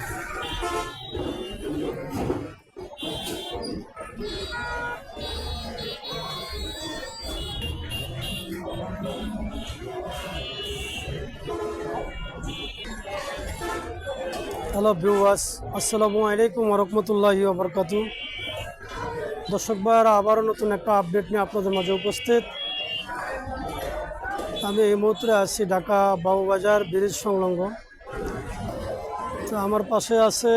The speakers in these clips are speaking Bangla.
হ্যালো ভিউয়ার্স আসসালামু আলাইকুম রহমতুল্লাহি বরকাতু দর্শক ভাইয়ারা, আবারও নতুন একটা আপডেট নিয়ে আপনাদের মাঝে উপস্থিত। আমি এই মুহূর্তে আছি ঢাকা বাবুবাজার ব্রিজ সংলগ্ন। তো আমার পাশে আছে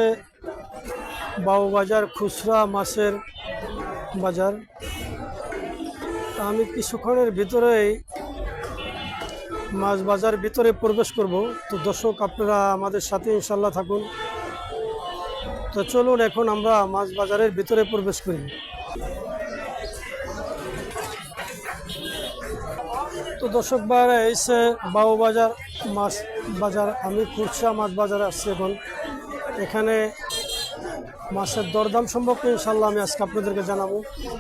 বাবুবাজার খুচরা মাছের বাজার। আমি কিছুক্ষণের ভিতরেই মাছ বাজার ভিতরে প্রবেশ করব। তো দর্শক, আপনারা আমাদের সাথে ইনশাল্লাহ থাকুন। তো চলুন, এখন আমরা মাছ বাজারের ভিতরে প্রবেশ করি। তো দর্শক বাইরে এসে বাবু বাজার, মাছ বাজার, আমি খুচরা মাছ বাজারে আসছি এখন। এখানে মাছের দরদাম সম্পর্কে ইনশাল্লাহ আমি আজকে আপনাদেরকে জানাব।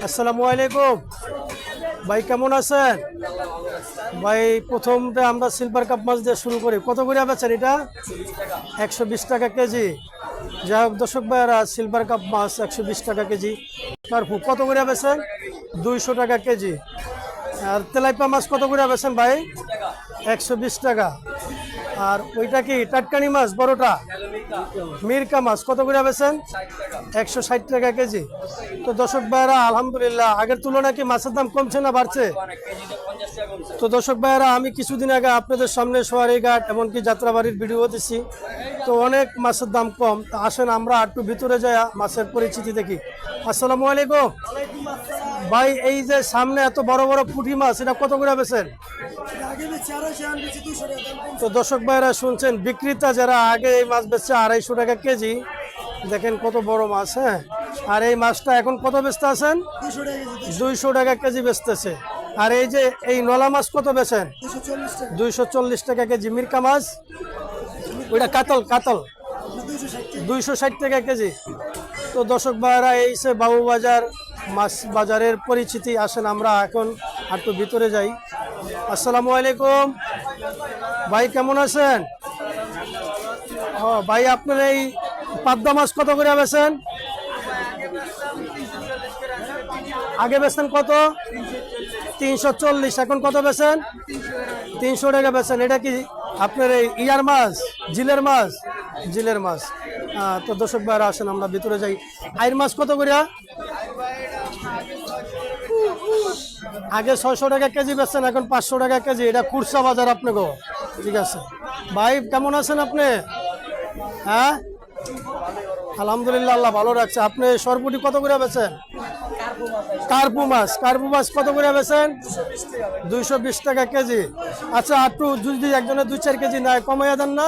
আসসালামু আলাইকুম। ভাই, কেমন আছেন? ভাই প্রথমটা আমরা সিলভার কাপ মাছ দিয়ে শুরু করি। কত করে বেচেন এটা? একশো বিশ টাকা কেজি। যাই হোক, দর্শক ভাইয়ারা সিলভার কাপ মাছ একশো বিশ টাকা কেজি। কার্পু কত করে বেছেন দুইশো টাকা কেজি। আর তেলাইপা মাছ কত করে বেছেন ভাই? একশো বিশ টাকা। আর ওইটা কি টাটকানি মাছ বড়টা? মিরকা মাছ কত করে বেছেন একশো ষাট টাকা কেজি। তো দর্শক ভাইয়ারা আলহামদুলিল্লাহ আগের তুলনায় কি মাছের দাম কমছে না বাড়ছে? তো দর্শক ভাইয়েরা আমি কিছুদিন আগে আপনাদের সামনে সোয়ারি ঘাট এমনকি যাত্রাবাড়ির ভিডিও দিচ্ছি তো অনেক মাছের দাম কম। তা আসেন আমরা একটু ভিতরে যাই মাছের পরিচিতি দেখি। আসসালামু আলাইকুম। ভাই, এই যে সামনে এত বড় বড় পুঁটি মাছ, এটা কত করে বেছেন তো দর্শক ভাইয়েরা শুনছেন, বিক্রেতা যারা আগে এই মাছ বেচছে আড়াইশো টাকা কেজি, দেখেন কত বড় মাছ হ্যাঁ? আর এই মাছটা এখন কত বেচতে আছেন? দুইশো টাকা কেজি বেচতেছে। আর এই যে, এই নলা মাছ কত বেচেন? দুইশো চল্লিশ টাকা কেজি, মিরকা মাছ? ওইটা কাতল কাতল। দুইশো ষাট টাকা কেজি। তো দর্শক ভাইয়েরা এই সে বাবুবাজার মাছ বাজারের পরিচিতি আসেন, আমরা এখন একটু ভিতরে যাই। আসসালামু আলাইকুম। ভাই, কেমন আছেন? ও, ভাই, আপনার এই পাবদা মাছ কত করে বেছেন আগে বেছেন কত? তিনশো চল্লিশ। এখন কত বেছেন তিনশো টাকা বেছেন এটা কি আপনার এই ইয়ার মাছ? জিলের মাছ? জিলের মাছ। তো দর্শক ভাইরা আসেন, আমরা ভিতরে যাই। আইর মাছ কত করে আগে ছয়শো টাকা কেজি বেচছেন, এখন পাঁচশো টাকা কেজি। এটা কুরসা বাজার আপনাকে। ঠিক আছে। ভাই, কেমন আছেন আপনি? হ্যাঁ? আলহামদুলিল্লাহ, আল্লাহ ভালো রাখছে। আপনি সরপুটি কত করে বেছেন কার্পু মাছ। কার্পু মাছ কত করে বেছেন দুইশো বিশ টাকা কেজি। আচ্ছা একটু যদি একজনের দুই চার কেজি নেয়, কমাইয়া দেন না।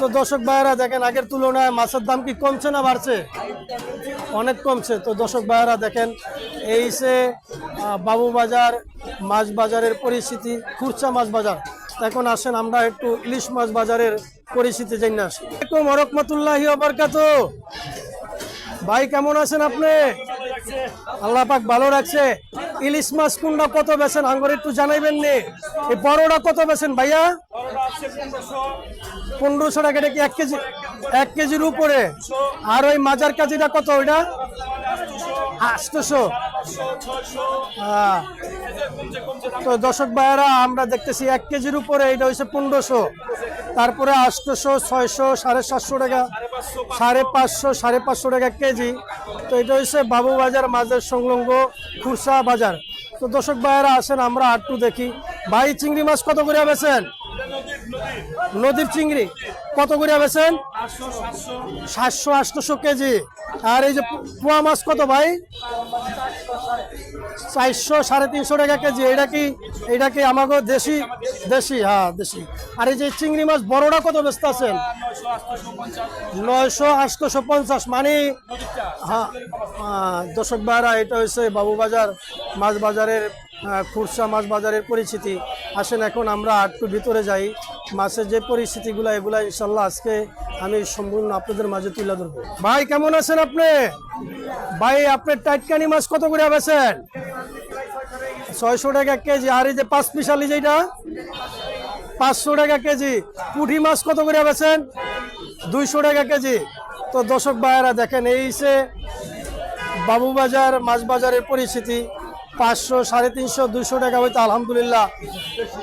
তো দর্শক ভাইয়েরা দেখেন, আগের তুলনায় মাছের দাম কি কমছে না বাড়ছে? অনেক কমছে। তো দর্শক ভাইয়েরা দেখেন, এই সে বাবু বাজার, মাছ বাজারের পরিস্থিতি, খুরচা মাছ বাজার। এখন আসেন আমরা একটু ইলিশ মাছ বাজারের পরিস্থিতি জেনে আসি। রহমতুল্লাহি বারকাত ভাই, কেমন আছেন আপনি? আল্লাহ পাক ভালো রাখছে। ইলিশ মাছ কোনটা কত বেছেন আঙ্গুর একটু জানাইবেন নে। এই বড়টা কত বেছেন ভাইয়া? পনেরোশো টাকা, এটা কি এক কেজি এক কেজির উপরে? আর ওই মাজার কাজিটা কত ওইটা? তো দর্শক ভাইয়েরা, আমরা দেখতেছি এক কেজির উপরে, এটা হচ্ছে পনেরোশো। তারপরে আটশোশো ছয়শো, সাড়ে সাতশো টাকা, সাড়ে পাঁচশো সাড়ে পাঁচশো টাকা কেজি। তো এটা হচ্ছে বাবু বাজার মাছের সংলগ্ন খুরসা বাজার। তো দর্শক ভাইয়েরা, আসেন, আমরা আটটু দেখি। ভাই, চিংড়ি মাছ কত করে বেছেন নদীর চিংড়ি। কত করে বেছেন সাতশো আটশোশো কেজি। আর এই যে পোয়া মাছ কত ভাই? চারশো, সাড়ে তিনশো টাকা কেজি, এটা কি এটা কি আমাকে দেশি? দেশি হ্যাঁ দেশি। আর এই যে চিংড়ি মাছ বড়টা কত ব্যস্ত আছেন? নয়শো আটশোশো পঞ্চাশ মানে হ্যাঁ দর্শক ভাইরা, এটা হচ্ছে বাবুবাজার মাছ বাজারের খুরসা মাছ বাজারের পরিচিতি আসেন এখন আমরা একটু ভিতরে যাই। মাছের যে পরিস্থিতিগুলো, এগুলা ইনশাল্লাহ আজকে আমি সম্পূর্ণ আপনাদের মাঝে তুলে ধরবো। ভাই, কেমন আছেন আপনি? ভাই, আপনার টাইটকানি মাছ কত করে বেছেন ছয়শো টাকা কেজি। আর এই যে পাঁচ পিসালি যেটা, পাঁচশো টাকা কেজি। পুঁটি মাছ কত করে বেছেন দুইশো টাকা কেজি। তো দর্শক ভাইয়েরা দেখেন, এই সে বাবুবাজার মাছ বাজারের পরিস্থিতি, পাঁচশো, সাড়ে তিনশো, দুইশো টাকা হইতো আলহামদুলিল্লাহ।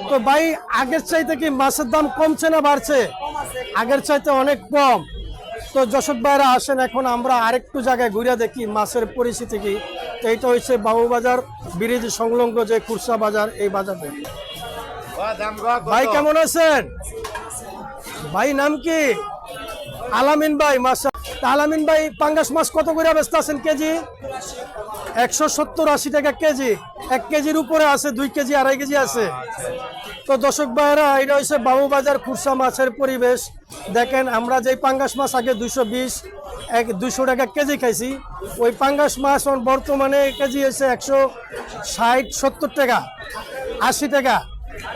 তো ভাই, আগের চাইতে কি মাছের দাম কমছে না বাড়ছে? আগের চাইতে অনেক কম। তো যশোর ভাইরা আসেন, এখন আমরা আরেকটু জায়গায় ঘুরে দেখি মাছের পরিস্থিতি কি। এইটা হচ্ছে বাবুবাজার ব্রিজ সংলগ্ন যে কুরসা বাজার, এই বাজারে ভাই, কেমন আছেন? ভাই, নাম কি? আলামিন ভাই মাসা আলামিন ভাই, পাঙ্গাস মাছ কত করে ব্যস্ত আছেন কেজি? একশো সত্তর আশি টাকা কেজি। এক কেজির উপরে আছে, দুই কেজি, আড়াই কেজি আছে। তো দর্শক ভাইরা এটা হচ্ছে বাবুবাজার খুরসা মাছের পরিবেশ। দেখেন, আমরা যে পাঙ্গাস মাছ আগে দুইশো বিশ, এক দুশো টাকা কেজি খাইছি। ওই পাঙ্গাস মাছ বর্তমানে কেজি হচ্ছে একশো ষাট, সত্তর টাকা, আশি টাকা।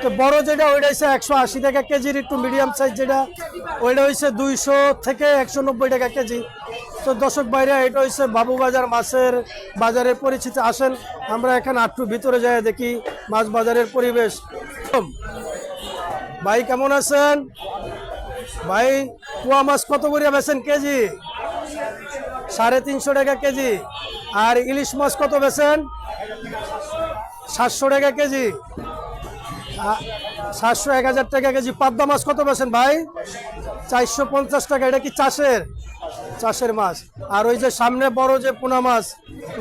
তো বড় যেটা, ওইটা হচ্ছে একশো আশি টাকা কেজির একটু মিডিয়াম সাইজ যেটা, ওইটা হচ্ছে দুইশো থেকে একশো নব্বই টাকা কেজি। তো দর্শক বাইরে এটা হচ্ছে বাবুবাজার মাছের বাজারের পরিচিতি। আসেন, আমরা এখানে আটটু ভিতরে যাই, দেখি মাছ বাজারের পরিবেশ। ভাই, কেমন আছেন? ভাই কুয়া মাছ কত করে বেছেন কেজি? সাড়ে তিনশো টাকা কেজি। আর ইলিশ মাছ কত বেছেন সাতশো টাকা কেজি। সাতশো এক হাজার টাকা কেজি পাবদা মাছ কত বেছেন ভাই? চারশো পঞ্চাশ টাকা, এটা কি চাষের? চাষের মাছ। আর ওই যে সামনে বড় যে পোনা মাছ,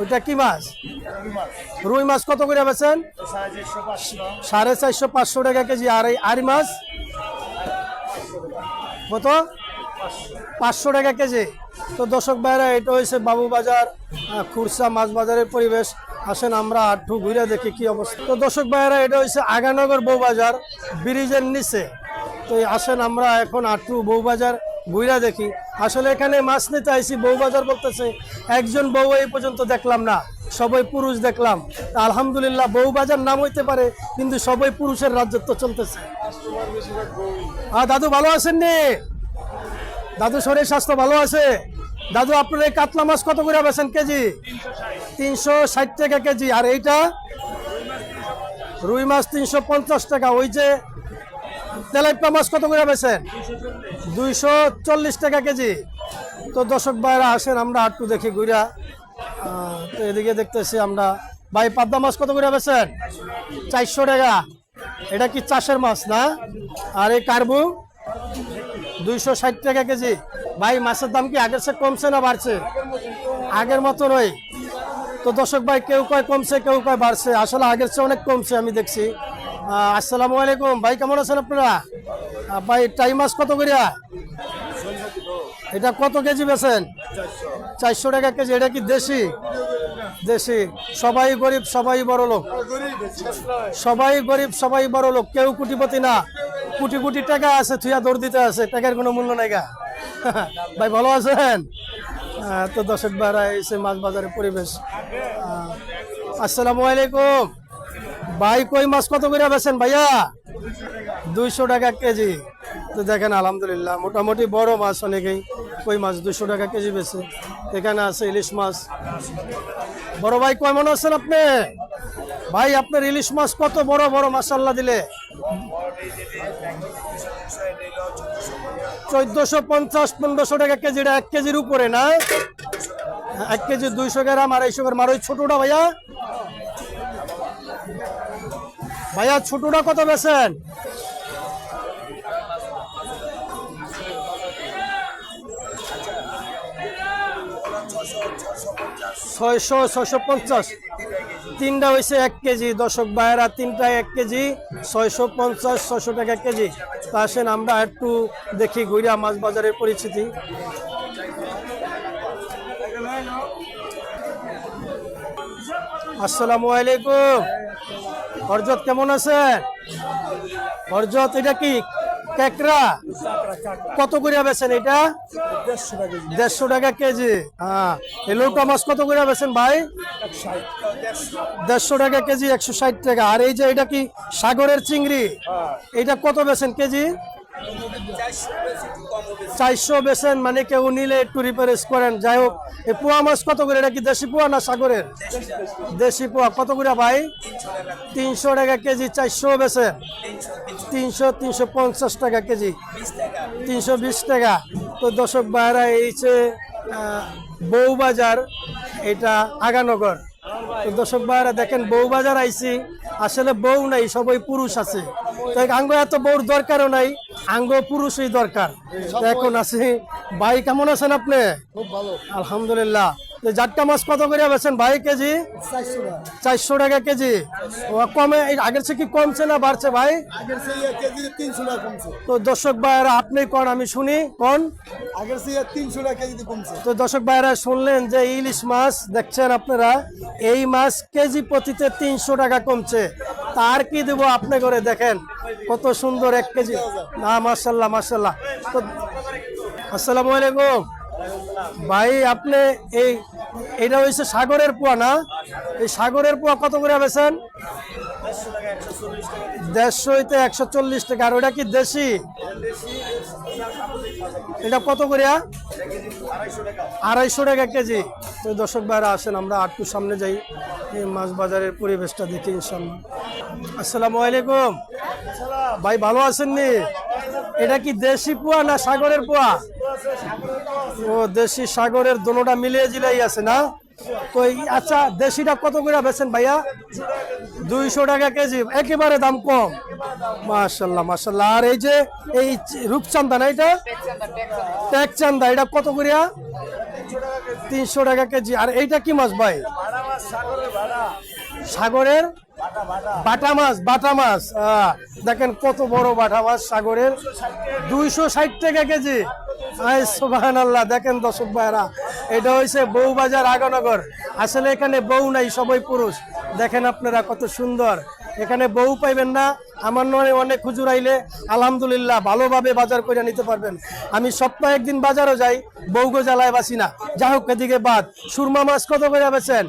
ওইটা কি মাছ? রুই মাছ কত করে বেছেন সাড়ে চারশো পাঁচশো টাকা কেজি। আর এই আরি মাছ? কত? পাঁচশো টাকা কেজি। তো দর্শক ভাইরা, এটা হয়েছে বাবু বাজার খুরসা মাছ বাজারের পরিবেশ। আসেন আমরা আটটু ঘুরে দেখি কি অবস্থা। তো দর্শক ভাইরা এটা হয়েছে আগানগর বউবাজার ব্রিজের নিচে। তো আসেন আমরা এখন আটটু বউবাজার ঘুরে দেখি। আসলে এখানে মাছ নিতে আইসি বউবাজার বলতেছে, একজন বউ এই পর্যন্ত দেখলাম না, সবাই পুরুষ দেখলাম। আলহামদুলিল্লাহ, বউবাজার নাম হইতে পারে, কিন্তু সবাই পুরুষের রাজত্ব চলতেছে। আর দাদু ভালো আছেন নি? দাদু শরীর স্বাস্থ্য ভালো আছে? দাদু, আপনার এই কাতলা মাছ কত করে বেছেন কেজি? তিনশো ষাট টাকা কেজি। আর এইটা? রুই মাছ তিনশো পঞ্চাশ টাকা। ওই যে তেলাইপা মাছ কত করে বেছেন দুইশো চল্লিশ টাকা কেজি। তো দর্শক ভাইরা, আসেন আমরা আটটু দেখি ঘুরা। তো এদিকে দেখতেছি আমরা। ভাই, পাবদা মাছ কত করে বেছেন চারশো টাকা। এটা কি চাষের মাছ না? আর এই কার্বু? দুইশো ষাট টাকা কেজি। ভাই, মাছের দাম কি আগের চেয়ে কমছে না বাড়ছে? আগের মতো নয়। তো দর্শক ভাই, কেউ কয় কমছে, কেউ কয় বাড়ছে। আসলে আগের চেয়ে অনেক কমছে, আমি দেখছি। আসসালামু আলাইকুম। ভাই, কেমন আছেন আপনারা? ভাই, টাই মাছ কত করিয়া? এটা কত কেজি বেছেন চারশো টাকা কেজি, এটা কি দেশি? দেশি। সবাই গরিব, সবাই বড় লোক। সবাই গরিব, সবাই বড় লোক। কেউ কোটিপতি না। কোটি কোটি টাকা আছে, থুয়া দৌড় দিতে আছে। টাকার কোনো মূল্য নাই গা। ভাই, ভালো আছেন? তো দর্শক ভাইরা এসে মাছ বাজারের পরিবেশ। আসসালামু আলাইকুম। ভাই, কই মাছ কত করে বেছেন ভাইয়া? দুইশো টাকা কেজি। তো দেখেন, আলহামদুলিল্লাহ, মোটামুটি বড় মাছ অনেকেই কই মাছ দুইশো টাকা কেজি বেছে এখানে আছে ইলিশ মাছ। বড় ভাই কেমন আছেন আপনি? ভাই, আপনার ইলিশ মাছ কত বড় বড় মাসাল্লাহ দিলে? চোদ্দশো পঞ্চাশ, পনেরোশো টাকা এক কেজির উপরে এক দুইশো গ্রাম, আড়াইশো ভাইয়া? ভাইয়া, ছোটটা কত বেছেন ছয়শো ছয়শো পঞ্চাশ তিনটা হয়েছে এক কেজি। দশক বাইরা তিনটা এক কেজি ছয়শো পঞ্চাশ ছয়শো টাকা কেজি। তা আসেন আমরা একটু দেখি ঘুরিয়া মাছ বাজারের পরিচিতি আসসালামু আলাইকুম। হরজত কেমন আছে হরজত, এটা কি? কেকরা কত করে বেছেন এটা? দেড়শো টাকা কেজি। হ্যাঁ। এই লৌকা মাছ কত করে বেছেন ভাই? দেড়শো টাকা কেজি একশো ষাট টাকা। আর এই যে এটা কি সাগরের চিংড়ি? এটা কত বেছেন কেজি? চারশো বেছেন মানে কেউ নিলে একটু রিপেয়ারেজ করেন। যাই হোক এই পোয়া মাছ কত করে? এটা কি দেশি পোয়া না সাগরের? দেশি পোয়া। কত করে ভাই? তিনশো টাকা কেজি চারশো বেছেন। তিনশো তিনশো পঞ্চাশ টাকা কেজি। তিনশো বিশ টাকা। তো দর্শক ভাইরা এই যে আহ, বউবাজার এটা আগানগর। তো দর্শক ভাইরা দেখেন বউবাজার আইছি। আসলে বউ নাই সবাই পুরুষ আছে। তো আঙ্গ এত বউর দরকারও নাই আঙ্গ পুরুষই দরকার। এখন আছি। ভাই কেমন আছেন আপনি? খুব ভালো। আলহামদুলিল্লাহ। জাটকা মাছ কত করে বেছেন ভাই কেজি? চারশো টাকা। কেজি। কমে আগের কি কমছে না বাড়ছে ভাই? তো দর্শক ভাইয়েরা আপনি কোন আমি শুনি। কোন? আগের সেই তিনশো টাকা কেজিতে কমছে। তো দর্শক ভাইয়েরা শুনলেন যে ইলিশ মাছ দেখছেন আপনারা এই মাছ কেজি প্রতিতে তিনশো টাকা কমছে। তার কি দেবো আপনি করে দেখেন। কত সুন্দর এক কেজি। না মার্শাল্লাহ মার্শাল্লাহ তো, আসসালামু আলাইকুম। ভাই, আপনি এই, এটা হয়েছে সাগরের পোয়া না? এই সাগরের পোয়া কত করে বেছেন দেড়শো হইতে একশো চল্লিশ টাকা। আর ওটা কি দেশি? এটা কত করিয়া? আড়াইশো টাকা। কেজি। তো দর্শক ভাইরা আসেন, আমরা আটটু সামনে যাই। এই মাছ বাজারের পরিবেশটা দেখি ইনশাল্লাহ আসসালামু আলাইকুম। ভাই, ভালো আছেন নি? এটা কি দেশি পোয়া না সাগরের পোয়া? ও, দেশি সাগরের দোনোটা মিলিয়ে জিলাই আছে না? আচ্ছা দেশিটা কত করে বেছেন ভাইয়া? দুইশো টাকা কেজি, একেবারে দাম কম। মাশাল্লাহ মাশাল্লাহ। আর এই যে, এই রূপচান্দা না এটা? ট্যাক এটা কত করিয়া তিনশো টাকা কেজি। আর এইটা কি মাছ ভাই? সাগরের? বাটা মাছ বাটা মাছ। দেখেন কত বড় বাটা মাছ সাগরের। দুইশো ষাট টাকা কেজি। সুবাহান আল্লাহ দেখেন দর্শক ভাইরা এটা হয়েছে বউবাজার আগনগর। আসলে এখানে বউ নাই, সবাই পুরুষ। দেখেন আপনারা কত সুন্দর। এখানে বউ পাইবেন না, আমার নয়, অনেক খুচুর আইলে আলহামদুলিল্লাহ ভালোভাবে বাজার করে নিতে পারবেন। আমি সপ্তাহে একদিন বাজারও যাই বউগো জ্বালায় বাসি না। যা হোক, এদিকে বাদ। সুরমা মাছ কত করে বেছেন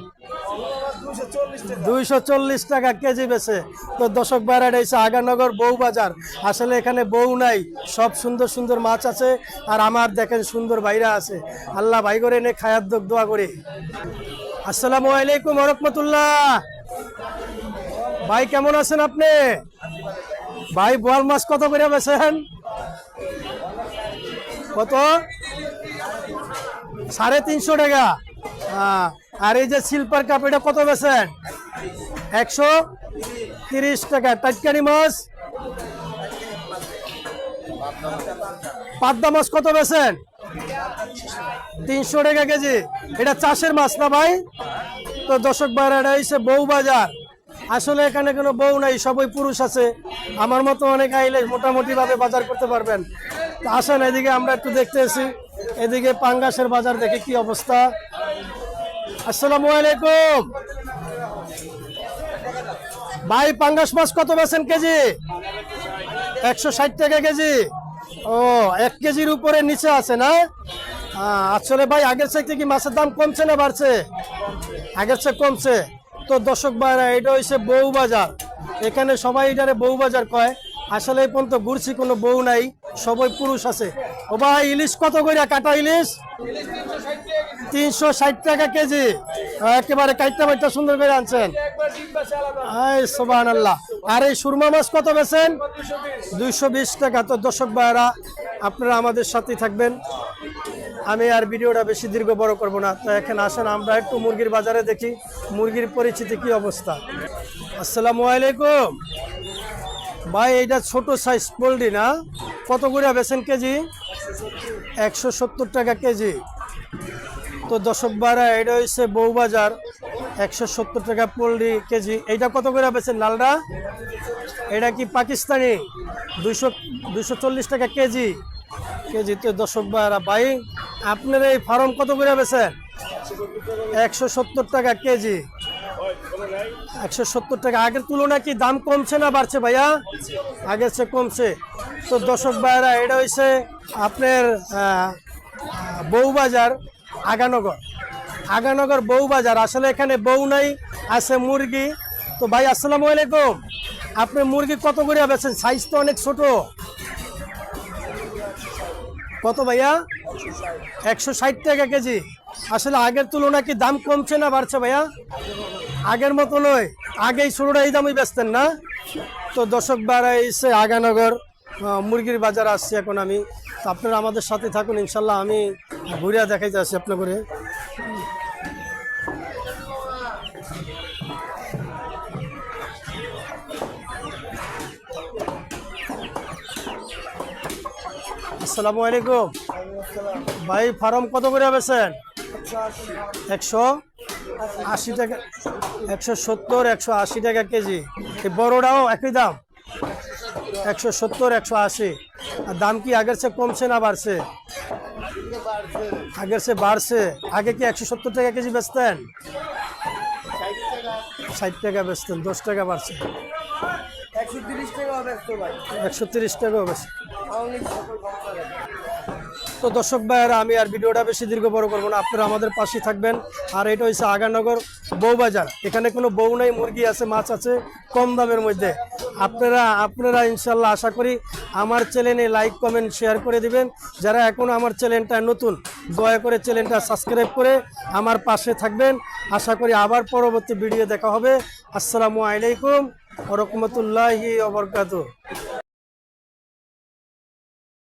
দুইশো চল্লিশ টাকা। কেজি বেছে তো দশক বাইরে এসে আগানগর বউ বাজার আসলে এখানে বউ নাই, সব সুন্দর সুন্দর মাছ আছে। আর আমার দেখেন সুন্দর বাইরা আছে। আল্লাহ ভাই করে এনে খায়াত দোয়া করে। আসসালামু আলাইকুম রহমতুল্লাহ। ভাই, কেমন আছেন আপনি? ভাই, বোয়াল মাছ কত করে বেছেন কত? সাড়ে তিনশো টাকা। আর এই যে সিলভার কাপ এটা কত বেছেন একশো তিরিশ টাকা। টাটকানি মাছ? পাবদা মাছ কত বেছেন তিনশো টাকা কেজি। এটা চাষের মাছ না ভাই? তো দর্শক বাইরে এটা হচ্ছে বউ বাজার। আসলে এখানে কোনো বউ নাই, সবই পুরুষ আছে। আমার মতো অনেক আইলে মোটামুটি ভাবে বাজার করতে পারবেন। আসেন, এদিকে আমরা একটু দেখতে এসি এদিকে পাঙ্গাসের বাজার দেখে কি অবস্থা। আসসালামু আলাইকুম। ভাই, পাঙ্গাস মাছ কত বেছেন কেজি? একশো ষাট টাকা কেজি। ও, এক কেজির উপরে নিচে আছে না? আসলে ভাই, আগের থেকে কি মাছের দাম কমছে না বাড়ছে? আগের চেয়ে কমছে। তো দর্শক ভাইরা, এটা হচ্ছে বউ বাজার এখানে সবাই এটারে বউ বাজার কয়। আসলে এই পর্যন্ত ঘুরছি, কোনো বউ নাই। সবাই পুরুষ আছে। ও ভাই, ইলিশ কত করে কাটা ইলিশ? তিনশো ষাট টাকা কেজি। একেবারে কাইটটা বাইটটা সুন্দর করে আনছেন। সোবান আল্লাহ আর এই সুরমা মাছ কত বেছেন দুইশো বিশ টাকা। তো দর্শক ভাইরা আপনারা আমাদের সাথেই থাকবেন। আমি আর ভিডিওটা বেশি দীর্ঘ বড় করব না। তো এখানে আসেন, আমরা একটু মুরগির বাজারে দেখি, মুরগির পরিচিতি কি অবস্থা। আসসালামু আলাইকুম। ভাই এইটা ছোট সাইজ পোলট্রি না? কত করে বেছেন কেজি? একশো সত্তর টাকা কেজি। তো দশক বারা এটা হচ্ছে বউবাজার। একশো সত্তর টাকা পোলট্রি কেজি। এইটা কত করে বেছেন লালটা এটা কি পাকিস্তানি? দুইশো দুইশো চল্লিশ টাকা কেজি। কেজি তো দশক বারা ভাই, আপনার এই ফার্ম কত করে বেছেন একশো সত্তর টাকা কেজি। একশো সত্তর টাকা। আগের তুলনায় কি দাম কমছে না বাড়ছে ভাইয়া? আগের চেয়ে কমছে। তো দর্শক ভাইরা এটা হয়েছে আপনার বউবাজার, আগানগর। আগানগর বউবাজার, আসলে এখানে বউ নাই, আছে মুরগি। তো ভাই, আসসালামু আলাইকুম। আপনি মুরগি কত করে বেছেন সাইজ তো অনেক ছোট। কত ভাইয়া? একশো ষাট টাকা কেজি। আসলে আগের তুলনায় কি দাম কমছে না বাড়ছে ভাইয়া? আগের মতো নয়, আগেই ষোলোটা এই দামই বেচতেন না। তো দর্শক এসে আগানগর মুরগির বাজার আসছি এখন আমি। আপনারা আমাদের সাথে থাকুন, ইনশাল্লাহ আমি ঘুরিয়া দেখাইতে আসি আপনার করে আসসালামু আলাইকুম। ভাই, ফার্ম কত করে বেছেন একশো। আশি টাকা একশো সত্তর একশো আশি টাকা কেজি। এই বড়টাও একই দাম। একশো সত্তর একশো আশি। আর দাম কি আগের চেয়ে কমছে না বাড়ছে? আগের চেয়ে বাড়ছে। আগে কি একশো সত্তর টাকা কেজি বেচতেন? ষাট টাকা বেচতেন দশ টাকা বাড়ছে। একশো তিরিশ টাকা ব্যস্ত ভাই। একশো তিরিশ টাকাও বেশি তো দর্শক ভাইয়েরা, আমি আর ভিডিওটা বেশি দীর্ঘ বড় করব না। আপনারা আমাদের পাশে থাকবেন। আর এটা হচ্ছে আগানগর বউবাজার। এখানে কোনো বউ নাই, মুরগি আছে, মাছ আছে, কম দামের মধ্যে। আপনারা আপনারা ইনশাল্লাহ আশা করি আমার চ্যানেলে লাইক, কমেন্ট, শেয়ার করে দিবেন। যারা এখনও আমার চ্যানেলটা নতুন, দয়া করে চ্যানেলটা সাবস্ক্রাইব করে আমার পাশে থাকবেন। আশা করি আবার পরবর্তী ভিডিও দেখা হবে। আসসালামু আলাইকুম রহমতুল্লাহি ওবরকাতু